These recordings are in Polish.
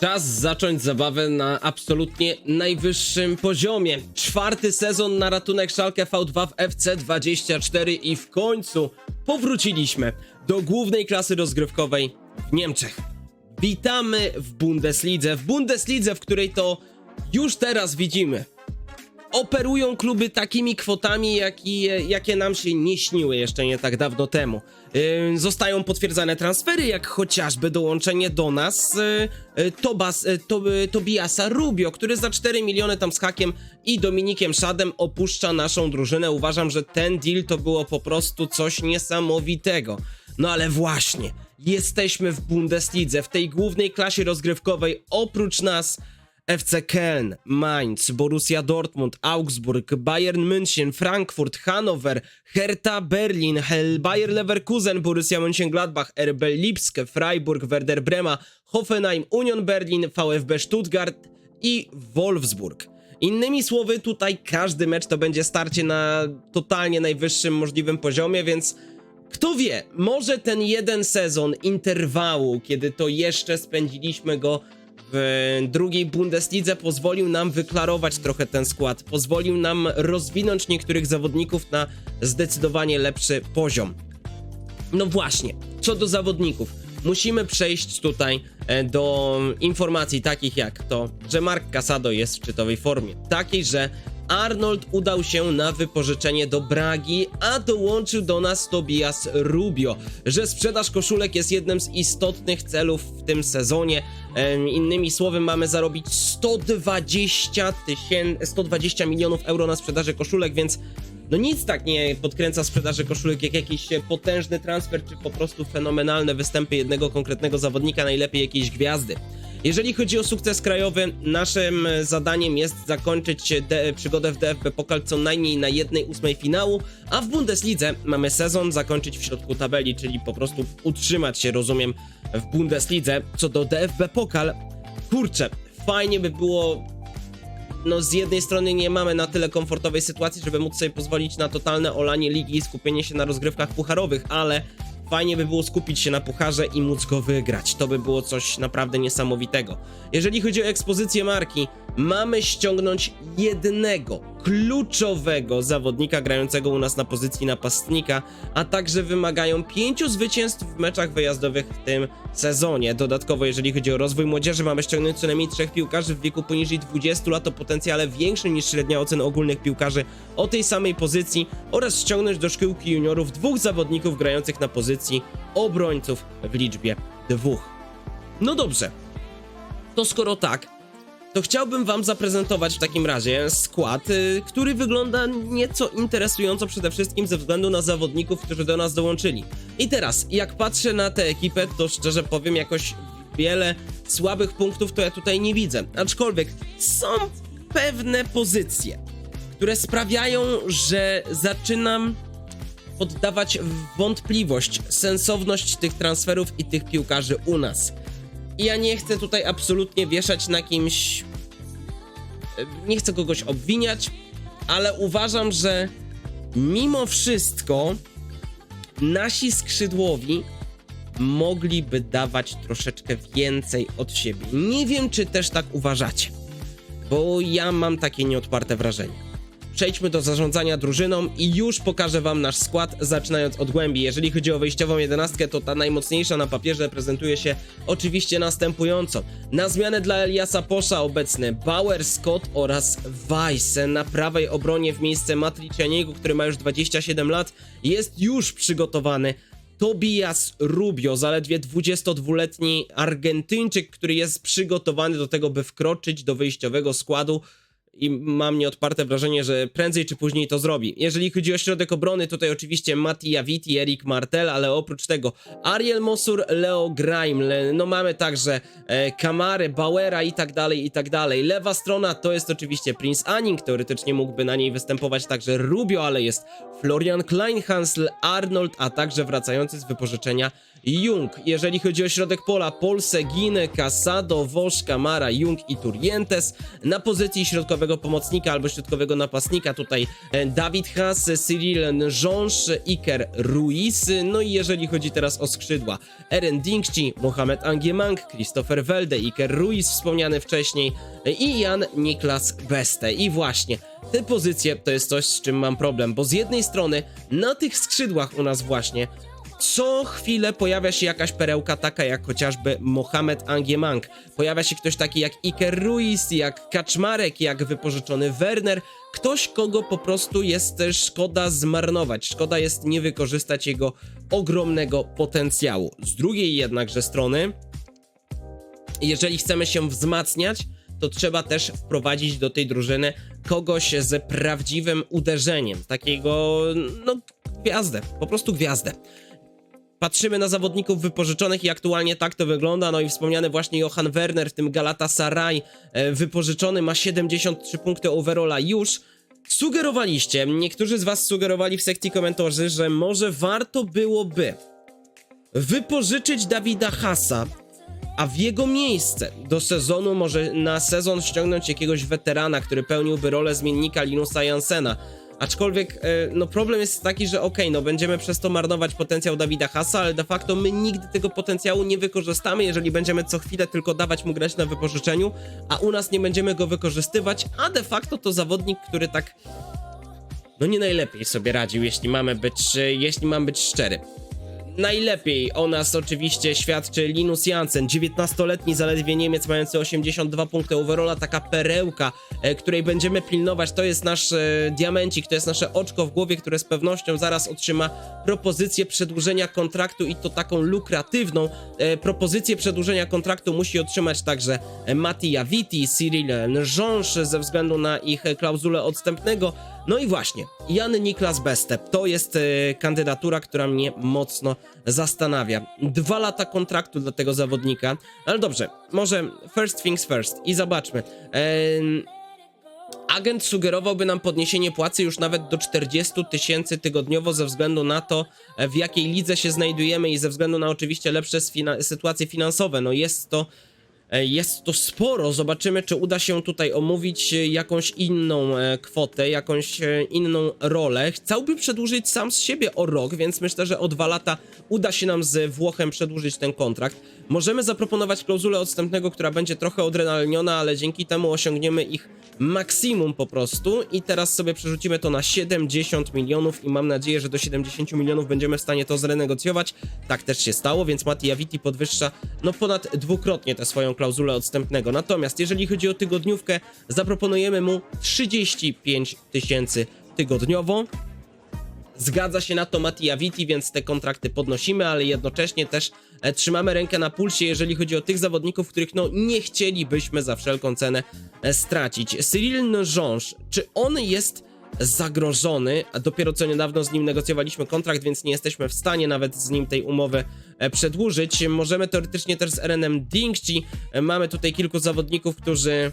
Czas zacząć zabawę na absolutnie najwyższym poziomie. Czwarty sezon na ratunek Schalke V2 w FC24 i w końcu powróciliśmy do głównej klasy rozgrywkowej w Niemczech. Witamy w Bundeslidze, w Bundeslidze, w której to już teraz widzimy, operują kluby takimi kwotami, jaki, jakie nam się nie śniły jeszcze nie tak dawno temu. Yy, zostają potwierdzane transfery, jak chociażby dołączenie do nas yy, yy, Tobas, to, Tobiasa Rubio, który za 4 miliony tam z hakiem i Dominikiem Szadem opuszcza naszą drużynę. Uważam, że ten deal to było po prostu coś niesamowitego. No ale właśnie, jesteśmy w Bundeslidze, w tej głównej klasie rozgrywkowej, oprócz nas FC Köln, Mainz, Borussia Dortmund, Augsburg, Bayern München, Frankfurt, Hannover, Hertha Berlin, Hel Bayer Leverkusen, Borussia Mönchengladbach, RB Lipsk, Freiburg, Werder Brema, Hoffenheim, Union Berlin, VfB Stuttgart i Wolfsburg. Innymi słowy, tutaj każdy mecz to będzie starcie na totalnie najwyższym możliwym poziomie, więc kto wie, może ten jeden sezon interwału, kiedy to jeszcze spędziliśmy go w drugiej Bundeslidze, pozwolił nam wyklarować trochę ten skład, pozwolił nam rozwinąć niektórych zawodników na zdecydowanie lepszy poziom. No właśnie, co do zawodników. Musimy przejść tutaj e, do informacji takich jak to, że Mark Casado jest w szczytowej formie. Takiej, że Arnold udał się na wypożyczenie do Bragi, a dołączył do nas Tobias Rubio, że sprzedaż koszulek jest jednym z istotnych celów w tym sezonie. Innymi słowy, mamy zarobić 120 tysięcy, 120 milionów euro na sprzedaży koszulek, więc no nic tak nie podkręca sprzedaży koszulek jak jakiś potężny transfer, czy po prostu fenomenalne występy jednego konkretnego zawodnika, najlepiej jakiejś gwiazdy. Jeżeli chodzi o sukces krajowy, naszym e, zadaniem jest zakończyć e, przygodę w DFB Pokal co najmniej na jednej ósmej finału, a w Bundeslidze mamy sezon zakończyć w środku tabeli, czyli po prostu utrzymać się, rozumiem, w Bundeslidze. Co do DFB Pokal, kurczę, fajnie by było no z jednej strony nie mamy na tyle komfortowej sytuacji, żeby móc sobie pozwolić na totalne olanie ligi i skupienie się na rozgrywkach pucharowych, ale fajnie by było skupić się na pucharze i móc go wygrać. To by było coś naprawdę niesamowitego. Jeżeli chodzi o ekspozycję marki, mamy ściągnąć jednego kluczowego zawodnika grającego u nas na pozycji napastnika, a także wymagają pięciu zwycięstw w meczach wyjazdowych w tym sezonie. Dodatkowo, jeżeli chodzi o rozwój młodzieży, mamy ściągnąć co najmniej trzech piłkarzy w wieku poniżej 20 lat o potencjale większym niż średnia ocen ogólnych piłkarzy o tej samej pozycji oraz ściągnąć do szkółki juniorów dwóch zawodników grających na pozycji obrońców w liczbie dwóch. No dobrze, to skoro tak, to chciałbym wam zaprezentować w takim razie skład, y, który wygląda nieco interesująco przede wszystkim ze względu na zawodników, którzy do nas dołączyli. I teraz, jak patrzę na tę ekipę, to szczerze powiem, jakoś wiele słabych punktów to ja tutaj nie widzę. Aczkolwiek są pewne pozycje, które sprawiają, że zaczynam poddawać w wątpliwość sensowność tych transferów i tych piłkarzy u nas. I ja nie chcę tutaj absolutnie wieszać na kimś. e, Nie chcę kogoś obwiniać, ale uważam, że mimo wszystko nasi skrzydłowi mogliby dawać troszeczkę więcej od siebie. Nie wiem, czy też tak uważacie, bo ja mam takie nieodparte wrażenie przejdźmy do zarządzania drużyną i już pokażę wam nasz skład, zaczynając od głębi. Jeżeli chodzi o wyjściową jedenastkę, to ta najmocniejsza na papierze prezentuje się oczywiście następująco. Na zmianę dla Eliasa Posza obecny Bauer, Scott oraz Weiss. Na prawej obronie w miejsce Matricianiego, który ma już 27 lat, jest już przygotowany Tobias Rubio, zaledwie 22-letni Argentyńczyk, który jest przygotowany do tego, by wkroczyć do wyjściowego składu i mam nieodparte wrażenie, że prędzej czy później to zrobi. Jeżeli chodzi o środek obrony, tutaj oczywiście Mattia Vitti, Erik Martel, ale oprócz tego Ariel Mosur, Leo Grime, no mamy także e, Kamary, Bauera i tak dalej, i tak dalej. Lewa strona to jest oczywiście Prince Anning, teoretycznie mógłby na niej występować także Rubio, ale jest Florian Kleinhansl, Arnold, a także wracający z wypożyczenia Jung. Jeżeli chodzi o środek pola, Polse, Gine, Casado, Wosz, Kamara, Jung i Turientes. Na pozycji środkowego pomocnika albo środkowego napastnika tutaj e, Dawid Haas, Cyril Njonsz, Iker Ruiz. No i jeżeli chodzi teraz o skrzydła, Eren Dingci, Mohamed Angiemang, Christopher Welde, Iker Ruiz wspomniany wcześniej e, i Jan Niklas Beste. I właśnie te pozycje to jest coś, z czym mam problem, bo z jednej strony na tych skrzydłach u nas właśnie co chwilę pojawia się jakaś perełka taka jak chociażby Mohamed Angiemang. Pojawia się ktoś taki jak Iker Ruiz, jak Kaczmarek, jak wypożyczony Werner. Ktoś, kogo po prostu jest szkoda zmarnować. Szkoda jest nie wykorzystać jego ogromnego potencjału. Z drugiej jednakże strony, jeżeli chcemy się wzmacniać, to trzeba też wprowadzić do tej drużyny kogoś z prawdziwym uderzeniem. Takiego, no, gwiazdę, po prostu gwiazdę. Patrzymy na zawodników wypożyczonych i aktualnie tak to wygląda. No i wspomniany właśnie Johan Werner w tym Galatasaray e, wypożyczony ma 73 punkty overalla już. Sugerowaliście, niektórzy z was sugerowali w sekcji komentarzy, że może warto byłoby wypożyczyć Dawida Hasa, a w jego miejsce do sezonu może na sezon ściągnąć jakiegoś weterana, który pełniłby rolę zmiennika Linusa Jansena. Aczkolwiek, e, no problem jest taki, że okej, no będziemy przez to marnować potencjał Dawida Hasa, ale de facto my nigdy tego potencjału nie wykorzystamy, jeżeli będziemy co chwilę tylko dawać mu grać na wypożyczeniu, a u nas nie będziemy go wykorzystywać, a de facto to zawodnik, który tak no nie najlepiej sobie radził, jeśli mamy być, e, jeśli mam być szczery. Najlepiej o nas oczywiście świadczy Linus Jansen, 19-letni zaledwie Niemiec mający 82 punkty overalla, taka perełka, e, której będziemy pilnować, to jest nasz e, diamencik, to jest nasze oczko w głowie, które z pewnością zaraz otrzyma propozycję przedłużenia kontraktu i to taką lukratywną. E, propozycję przedłużenia kontraktu musi otrzymać także Mati Javiti, Cyril Njonsz ze względu na ich klauzulę odstępnego. No i właśnie, Jan Niklas Bestep to jest e, kandydatura, która mnie mocno zastanawia. Dwa lata kontraktu dla tego zawodnika, ale dobrze, może first things first i zobaczmy. Em, Agent sugerowałby nam podniesienie płacy już nawet do 40 tysięcy tygodniowo ze względu na to, e, w jakiej lidze się znajdujemy i ze względu na oczywiście lepsze sytuacje finansowe. No jest to Jest to sporo. Zobaczymy, czy uda się tutaj omówić e, jakąś inną e, kwotę, jakąś e, inną rolę. Chciałby przedłużyć sam z siebie o rok, więc myślę, że o dwa lata uda się nam z Włochem przedłużyć ten kontrakt. Możemy zaproponować klauzulę odstępnego, która będzie trochę odrenalniona, ale dzięki temu osiągniemy ich maksimum po prostu. I teraz sobie przerzucimy to na 70 milionów i mam nadzieję, że do 70 milionów będziemy w stanie to zrenegocjować. Tak też się stało, więc Mati Aviti podwyższa no ponad dwukrotnie tę swoją klauzulę odstępnego. Natomiast jeżeli chodzi o tygodniówkę, zaproponujemy mu 35 tysięcy tygodniowo. Zgadza się na to Mati Aviti, więc te kontrakty podnosimy, ale jednocześnie też e, trzymamy rękę na pulsie, jeżeli chodzi o tych zawodników, których no nie chcielibyśmy za wszelką cenę e, stracić. Cyril Njonsz, czy on jest zagrożony? A dopiero co niedawno z nim negocjowaliśmy kontrakt, więc nie jesteśmy w stanie nawet z nim tej umowy e, przedłużyć. Możemy teoretycznie też z Erenem Dingci. Mamy tutaj kilku zawodników, którzy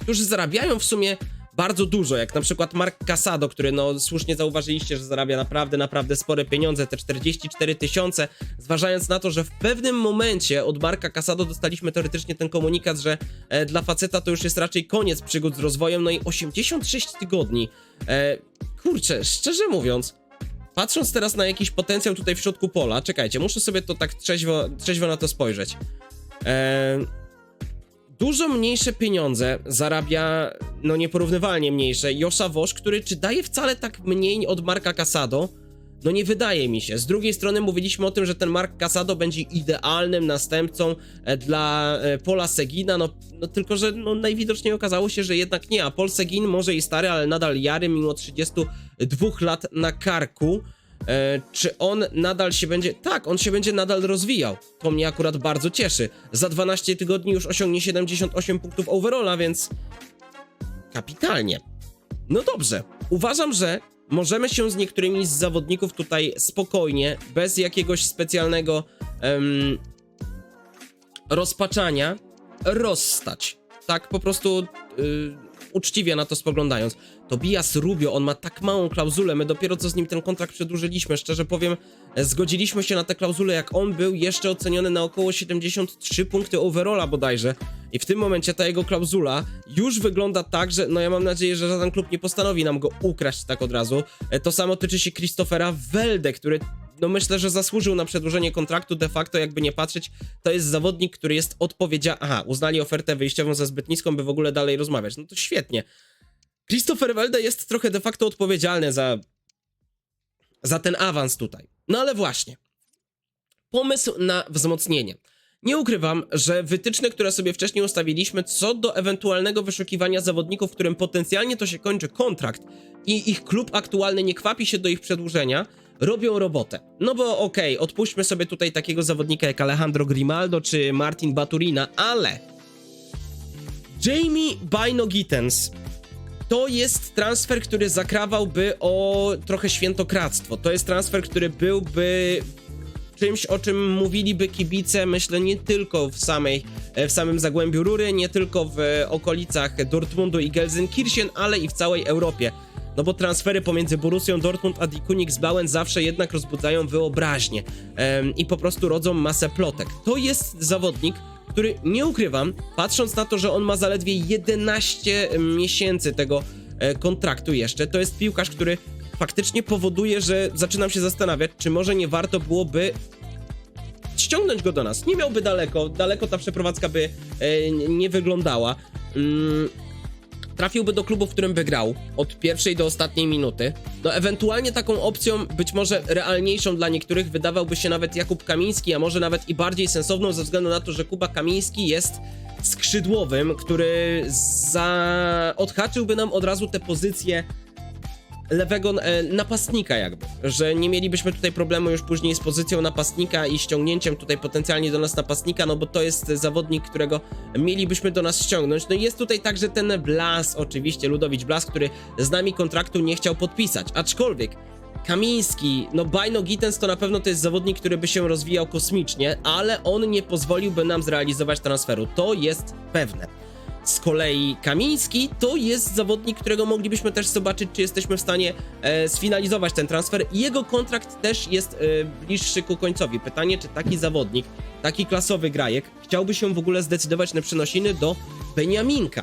którzy zarabiają w sumie bardzo dużo, jak na przykład Mark Casado, który no słusznie zauważyliście, że zarabia naprawdę, naprawdę spore pieniądze, te 44 tysiące, zważając na to, że w pewnym momencie od Marka Casado dostaliśmy teoretycznie ten komunikat, że e, dla faceta to już jest raczej koniec przygód z rozwojem, no i 86 tygodni. E, kurczę, szczerze mówiąc, patrząc teraz na jakiś potencjał tutaj w środku pola, czekajcie, muszę sobie to tak trzeźwo, trzeźwo na to spojrzeć. E, dużo mniejsze pieniądze zarabia, no nieporównywalnie mniejsze, Josza Wosz, który czy daje wcale tak mniej od Marka Casado? No nie wydaje mi się. Z drugiej strony mówiliśmy o tym, że ten Mark Casado będzie idealnym następcą e, dla e, Pola Segina, no, no tylko, że no, najwidoczniej okazało się, że jednak nie, a Paul Segin może i stary, ale nadal jary mimo 32 lat na karku. E, czy on nadal się będzie. Tak, on się będzie nadal rozwijał. To mnie akurat bardzo cieszy. Za 12 tygodni już osiągnie 78 punktów overalla, więc. Kapitalnie. No dobrze. Uważam, że możemy się z niektórymi z zawodników tutaj spokojnie, bez jakiegoś specjalnego em, rozpaczania, rozstać. Tak, po prostu y, uczciwie na to spoglądając. Tobias Rubio, on ma tak małą klauzulę, my dopiero co z nim ten kontrakt przedłużyliśmy, szczerze powiem, e, zgodziliśmy się na tę klauzulę, jak on był jeszcze oceniony na około 73 punkty overalla bodajże. I w tym momencie ta jego klauzula już wygląda tak, że no ja mam nadzieję, że żaden klub nie postanowi nam go ukraść tak od razu. E, To samo tyczy się Christophera Welde, który no myślę, że zasłużył na przedłużenie kontraktu de facto, jakby nie patrzeć, to jest zawodnik, który jest odpowiedzialny. Aha, uznali ofertę wyjściową za zbyt niską, by w ogóle dalej rozmawiać. No to świetnie. Christopher Welde jest trochę de facto odpowiedzialny za, za ten awans tutaj. No ale właśnie. Pomysł na wzmocnienie. Nie ukrywam, że wytyczne, które sobie wcześniej ustawiliśmy co do ewentualnego wyszukiwania zawodników, którym potencjalnie to się kończy kontrakt i ich klub aktualny nie kwapi się do ich przedłużenia, robią robotę. No bo okej, odpuśćmy sobie tutaj takiego zawodnika jak Alejandro Grimaldo czy Martin Baturina, ale Jamie Bino Gittens to jest transfer, który zakrawałby o trochę świętokradztwo. To jest transfer, który byłby czymś, o czym mówiliby kibice, myślę, nie tylko w samej, w samym Zagłębiu Rury, nie tylko w okolicach Dortmundu i Gelsenkirchen, ale i w całej Europie. No bo transfery pomiędzy Borussią Dortmund a Die Königsblauen zawsze jednak rozbudzają wyobraźnię i po prostu rodzą masę plotek. To jest zawodnik, który nie ukrywam, patrząc na to, że on ma zaledwie 11 miesięcy tego e, kontraktu jeszcze, to jest piłkarz, który faktycznie powoduje, że zaczynam się zastanawiać, czy może nie warto byłoby ściągnąć go do nas. Nie miałby daleko, daleko ta przeprowadzka by e, nie wyglądała. Mm, trafiłby do klubu, w którym by grał od pierwszej do ostatniej minuty. No ewentualnie taką opcją, być może realniejszą dla niektórych, wydawałby się nawet Jakub Kamiński, a może nawet i bardziej sensowną ze względu na to, że Kuba Kamiński jest skrzydłowym, który za... odhaczyłby nam od razu te pozycje lewego e, napastnika jakby, że nie mielibyśmy tutaj problemu już później z pozycją napastnika i ściągnięciem tutaj potencjalnie do nas napastnika, no bo to jest zawodnik, którego mielibyśmy do nas ściągnąć. No i jest tutaj także ten Blas, oczywiście, Ludowicz Blas, który z nami kontraktu nie chciał podpisać, aczkolwiek Kamiński, no Bajno Gittens to na pewno to jest zawodnik, który by się rozwijał kosmicznie, ale on nie pozwoliłby nam zrealizować transferu, to jest pewne. Z kolei Kamiński to jest zawodnik, którego moglibyśmy też zobaczyć, czy jesteśmy w stanie e, sfinalizować ten transfer. Jego kontrakt też jest e, bliższy ku końcowi. Pytanie, czy taki zawodnik, taki klasowy grajek chciałby się w ogóle zdecydować na przenosiny do Beniaminka?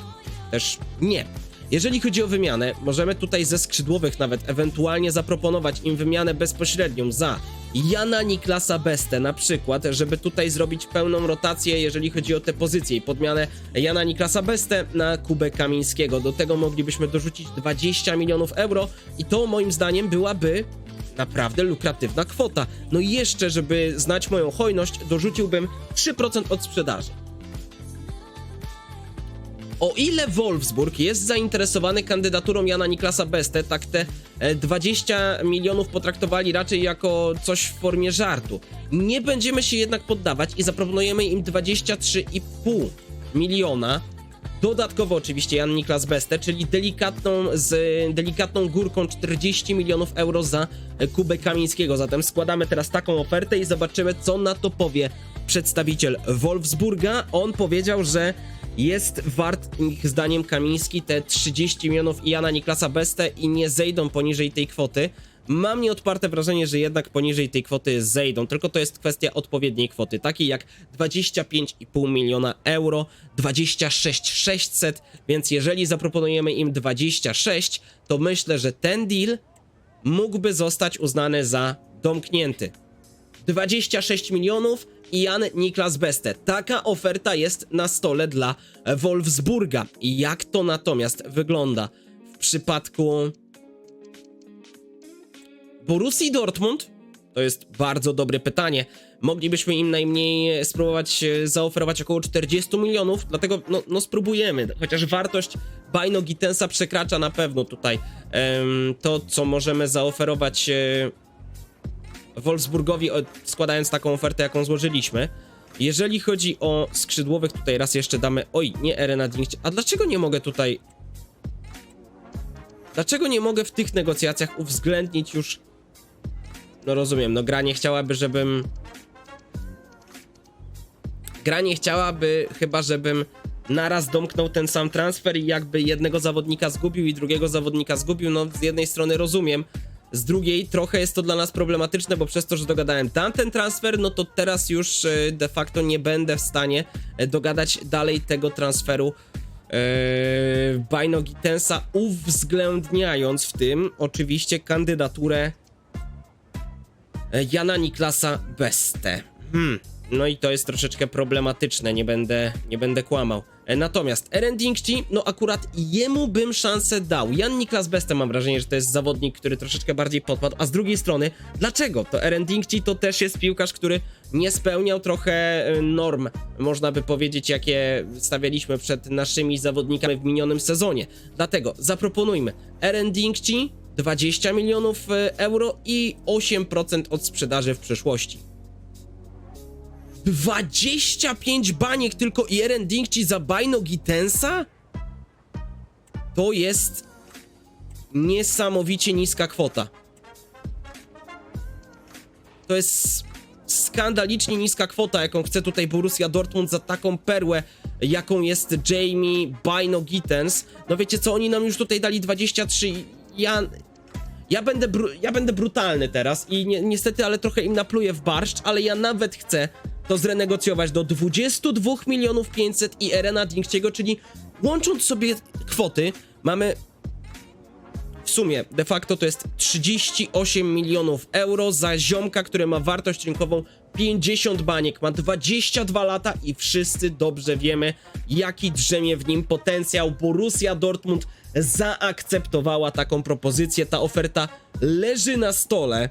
Też nie. Jeżeli chodzi o wymianę, możemy tutaj ze skrzydłowych nawet ewentualnie zaproponować im wymianę bezpośrednią za Jana Niklasa Bestę na przykład, żeby tutaj zrobić pełną rotację, jeżeli chodzi o te pozycje i podmianę Jana Niklasa Bestę na Kubę Kamińskiego. Do tego moglibyśmy dorzucić 20 milionów euro i to moim zdaniem byłaby naprawdę lukratywna kwota. No i jeszcze, żeby znać moją hojność, dorzuciłbym 3% od sprzedaży. O ile Wolfsburg jest zainteresowany kandydaturą Jana Niklasa Beste, tak te e, 20 milionów potraktowali raczej jako coś w formie żartu. Nie będziemy się jednak poddawać i zaproponujemy im 23,5 miliona. Dodatkowo oczywiście Jan Niklas Beste, czyli delikatną, z delikatną górką 40 milionów euro za e, Kubę Kamińskiego. Zatem składamy teraz taką ofertę i zobaczymy, co na to powie przedstawiciel Wolfsburga. On powiedział, że jest wart ich zdaniem Kamiński te 30 milionów i Jana Niklasa Beste i nie zejdą poniżej tej kwoty. Mam nieodparte wrażenie, że jednak poniżej tej kwoty zejdą, tylko to jest kwestia odpowiedniej kwoty, takiej jak 25,5 miliona euro, 26 600, więc jeżeli zaproponujemy im 26, to myślę, że ten deal mógłby zostać uznany za domknięty. 26 milionów Jan Niklas Beste. Taka oferta jest na stole dla Wolfsburga. Jak to natomiast wygląda w przypadku Borussii Dortmund? To jest bardzo dobre pytanie. Moglibyśmy im najmniej spróbować e, zaoferować około 40 milionów, dlatego no, no spróbujemy. Chociaż wartość Bajno Gittensa przekracza na pewno tutaj em, to, co możemy zaoferować e, Wolfsburgowi, składając taką ofertę, jaką złożyliśmy. Jeżeli chodzi o skrzydłowych, tutaj raz jeszcze damy. Oj, nie Erena Dingcie. A dlaczego nie mogę tutaj. Dlaczego nie mogę w tych negocjacjach uwzględnić już. No rozumiem, no gra nie chciałaby, żebym. Gra nie chciałaby, chyba żebym naraz domknął ten sam transfer i jakby jednego zawodnika zgubił i drugiego zawodnika zgubił, no z jednej strony rozumiem, z drugiej trochę jest to dla nas problematyczne, bo przez to, że dogadałem tamten transfer, no to teraz już e, de facto nie będę w stanie e, dogadać dalej tego transferu e, Bajno Gitensa, uwzględniając w tym oczywiście kandydaturę Jana Niklasa Beste. Hmm. No i to jest troszeczkę problematyczne, nie będę, nie będę kłamał. E, Natomiast Eren Dingchi, no akurat jemu bym szansę dał. Jan Niklas Beste mam wrażenie, że to jest zawodnik, który troszeczkę bardziej podpadł, a z drugiej strony, dlaczego? To Eren Dingchi to też jest piłkarz, który nie spełniał trochę e, norm, można by powiedzieć, jakie stawialiśmy przed naszymi zawodnikami w minionym sezonie. Dlatego zaproponujmy Eren Dingchi 20 milionów e, euro i 8% od sprzedaży w przyszłości. 25 baniek tylko i Eren Dingchi za Bajno Gitensa? To jest niesamowicie niska kwota. To jest skandalicznie niska kwota, jaką chce tutaj Borussia Dortmund za taką perłę, jaką jest Jamie Bajno Gittens. No wiecie co, oni nam już tutaj dali 23 i ja... Ja będę, ja będę brutalny teraz i ni niestety, ale trochę im napluję w barszcz, ale ja nawet chcę to zrenegocjować do 22 milionów 500 i Erena Dingchiego, czyli łącząc sobie kwoty, mamy w sumie de facto to jest 38 milionów euro za ziomka, który ma wartość rynkową 50 baniek, ma 22 lata i wszyscy dobrze wiemy, jaki drzemie w nim potencjał. Borussia Dortmund zaakceptowała taką propozycję, ta oferta leży na stole.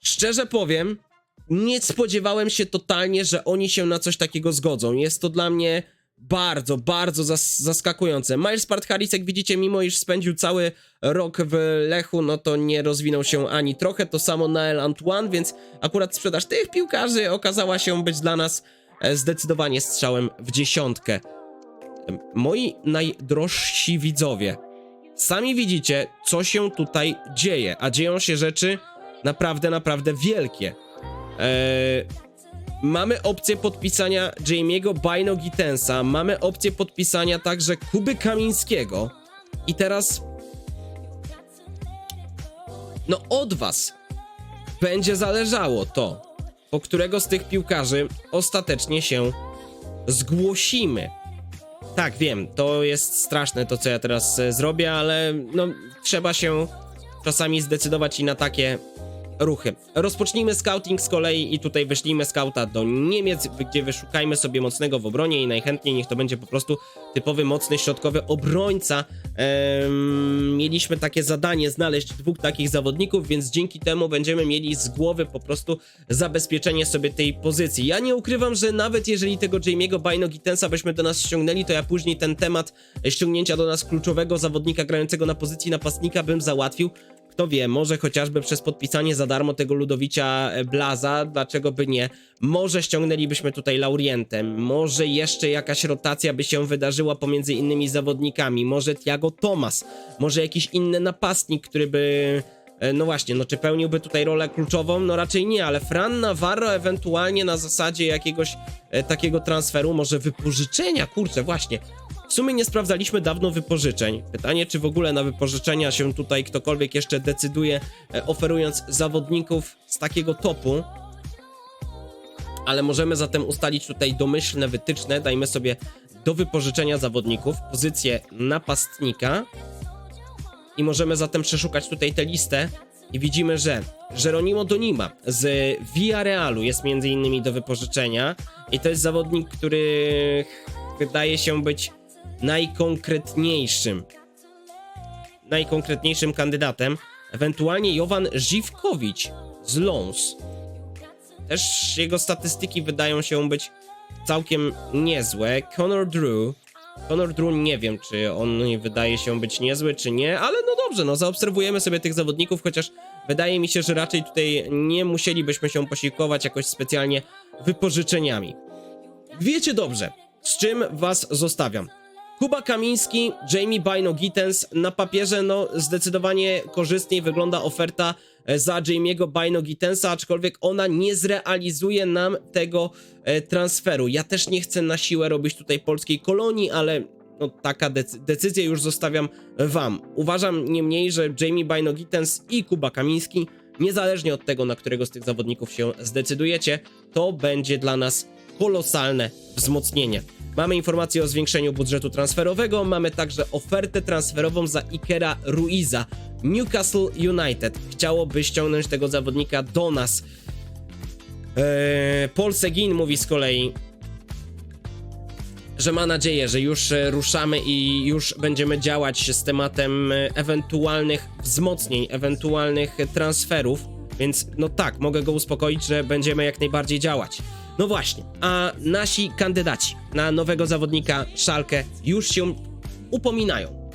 Szczerze powiem, nie spodziewałem się totalnie, że oni się na coś takiego zgodzą. Jest to dla mnie bardzo, bardzo zas zaskakujące. Miles Partharis, jak widzicie, mimo iż spędził cały rok w Lechu, no to nie rozwinął się ani trochę. To samo Nael Antoine, więc akurat sprzedaż tych piłkarzy okazała się być dla nas e, zdecydowanie strzałem w dziesiątkę. Moi najdrożsi widzowie, sami widzicie, co się tutaj dzieje, a dzieją się rzeczy naprawdę, naprawdę wielkie. Eee, mamy opcję podpisania Jamie'ego Bajno Gitensa, mamy opcję podpisania także Kuby Kamińskiego i teraz no od was będzie zależało to, po którego z tych piłkarzy ostatecznie się zgłosimy. Tak, wiem, to jest straszne to, co ja teraz e, zrobię, ale no trzeba się czasami zdecydować i na takie ruchy. Rozpocznijmy scouting z kolei i tutaj wyślijmy scouta do Niemiec, gdzie wyszukajmy sobie mocnego w obronie i najchętniej niech to będzie po prostu typowy, mocny, środkowy obrońca. Ehm, mieliśmy takie zadanie znaleźć dwóch takich zawodników, więc dzięki temu będziemy mieli z głowy po prostu zabezpieczenie sobie tej pozycji. Ja nie ukrywam, że nawet jeżeli tego Jamie'ego Bajno Gittensa byśmy do nas ściągnęli, to ja później ten temat ściągnięcia do nas kluczowego zawodnika grającego na pozycji napastnika bym załatwił. Kto wie, może chociażby przez podpisanie za darmo tego Ludowicia e, Blaza, dlaczego by nie? Może ściągnęlibyśmy tutaj Laurientem, może jeszcze jakaś rotacja by się wydarzyła pomiędzy innymi zawodnikami, może Tiago Tomas, może jakiś inny napastnik, który by... e, No właśnie, no czy pełniłby tutaj rolę kluczową? No raczej nie, ale Fran Navarro ewentualnie na zasadzie jakiegoś e, takiego transferu, może wypożyczenia, kurczę, właśnie. W sumie nie sprawdzaliśmy dawno wypożyczeń. Pytanie, czy w ogóle na wypożyczenia się tutaj ktokolwiek jeszcze decyduje, e, oferując zawodników z takiego topu. Ale możemy zatem ustalić tutaj domyślne wytyczne. Dajmy sobie do wypożyczenia zawodników pozycję napastnika. I możemy zatem przeszukać tutaj tę listę. I widzimy, że Jeronimo Donima z Villarealu jest między innymi do wypożyczenia. I to jest zawodnik, który wydaje się być najkonkretniejszym najkonkretniejszym kandydatem, ewentualnie Jovan Żywkowicz z Lons. Też jego statystyki wydają się być całkiem niezłe. Conor Drew. Conor Drew nie wiem, czy on wydaje się być niezły, czy nie, ale no dobrze, no zaobserwujemy sobie tych zawodników, chociaż wydaje mi się, że raczej tutaj nie musielibyśmy się posiłkować jakoś specjalnie wypożyczeniami. Wiecie dobrze, z czym was zostawiam. Kuba Kamiński, Jamie Bino Gittens. Na papierze, no, zdecydowanie korzystniej wygląda oferta e, za Jamie'ego Bino Gittensa, aczkolwiek ona nie zrealizuje nam tego e, transferu. Ja też nie chcę na siłę robić tutaj polskiej kolonii, ale no, taka decy- decyzję już zostawiam wam. Uważam niemniej, że Jamie Bino Gittens i Kuba Kamiński, niezależnie od tego, na którego z tych zawodników się zdecydujecie, to będzie dla nas kolosalne wzmocnienie. Mamy informację o zwiększeniu budżetu transferowego, mamy także ofertę transferową za Ikera Ruiza. Newcastle United chciałoby ściągnąć tego zawodnika do nas. Eee, Paul Seguin mówi z kolei, że ma nadzieję, że już e, ruszamy i już będziemy działać z tematem e, ewentualnych wzmocnień, ewentualnych transferów. Więc no tak, mogę go uspokoić, że będziemy jak najbardziej działać. No właśnie, a nasi kandydaci na nowego zawodnika Szalkę już się upominają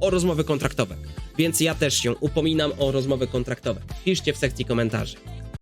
o rozmowy kontraktowe. Więc ja też się upominam o rozmowy kontraktowe. Piszcie w sekcji komentarzy.